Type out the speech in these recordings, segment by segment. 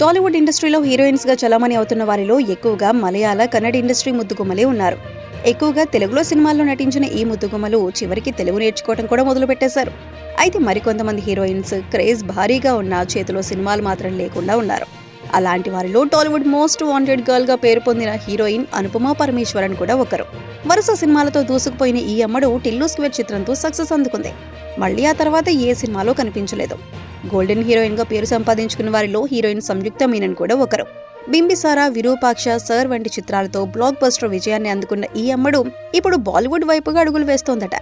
టాలీవుడ్ ఇండస్ట్రీలో హీరోయిన్స్గా చలామణి అవుతున్న వారిలో ఎక్కువగా మలయాళ కన్నడ ఇండస్ట్రీ ముద్దుగుమ్మలే ఉన్నారు. ఎక్కువగా తెలుగులో సినిమాల్లో నటించిన ఈ ముద్దుగుమ్మలు చివరికి తెలుగు నేర్చుకోవడం కూడా మొదలుపెట్టేశారు. అయితే మరికొంతమంది హీరోయిన్స్ క్రేజ్ భారీగా ఉన్న చేతిలో సినిమాలు మాత్రం లేకుండా ఉన్నారు. అలాంటి వారిలో టాలీవుడ్ మోస్ట్ వాంటెడ్ గర్ల్గా పేరు పొందిన హీరోయిన్ అనుపమా పరమేశ్వరన్ కూడా ఒకరు. వరుస సినిమాలతో దూసుకుపోయిన ఈ అమ్మడు టిల్లు స్క్వేర్ చిత్రంతో సక్సెస్ అందుకుంది. మళ్ళీ ఆ తర్వాత ఏ సినిమాలో కనిపించలేదు. గోల్డెన్ హీరోయిన్గా పేరు సంపాదించుకున్న వారిలో హీరోయిన్ సంయుక్త మీనన్ కూడా ఒకరు. బింబిసారా విరూపాక్ష సర్ వంటి చిత్రాలతో బ్లాక్ బస్టర్ విజయాన్ని అందుకున్న ఈ అమ్మడు ఇప్పుడు బాలీవుడ్ వైపుగా అడుగులు వేస్తోందట.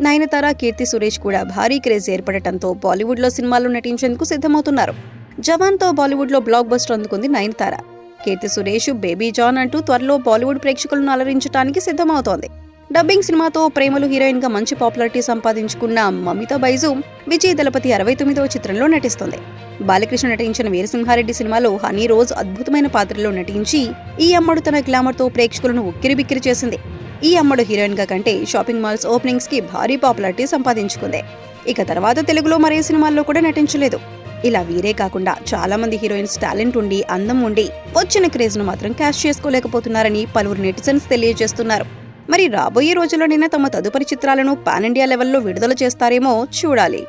నయనతార కీర్తి సురేష్ కూడా భారీ క్రేజ్ ఏర్పడటంతో బాలీవుడ్లో సినిమాలు సినిమాల్లో నటించేందుకు సిద్ధమవుతున్నారు. జవాన్తో బాలీవుడ్లో బ్లాక్ బస్టర్ అందుకుంది నయనతార. కీర్తి సురేష్ బేబీ జాన్ అంటూ త్వరలో బాలీవుడ్ ప్రేక్షకులను అలరించడానికి సిద్ధమవుతోంది. డబ్బింగ్ సినిమాతో ప్రేమలు హీరోయిన్గా మంచి పాపులారిటీ సంపాదించుకున్న మమితా బైజు విజయ్ దళపతి అరవై తొమ్మిదవ చిత్రంలో నటిస్తుంది. బాలకృష్ణ నటించిన వీరసింహారెడ్డి సినిమాలో హనీ రోజ్ అద్భుతమైన పాత్రలో నటించి ఈ అమ్మడు తన గ్లామర్తో ప్రేక్షకులను ఉక్కిరిబిక్కిరి చేసింది. ఈ అమ్మడు హీరోయిన్గా కంటే షాపింగ్ మాల్స్ ఓపెనింగ్స్కి భారీ పాపులారిటీ సంపాదించుకుంది. ఇక తర్వాత తెలుగులో మరే సినిమాల్లో కూడా నటించలేదు. ఇలా వీరే కాకుండా చాలా మంది హీరోయిన్స్ టాలెంట్ ఉండి అందం ఉండి వచ్చిన క్రేజ్ను మాత్రం క్యాష్ చేసుకోలేకపోతున్నారని పలువురు నెటిజన్స్ తెలియజేస్తున్నారు. మరి రాబోయే రోజుల్లోనైనా తమ తదుపరి చిత్రాలను పాన్ ఇండియా లెవెల్లో విడుదల చేస్తారేమో చూడాలి.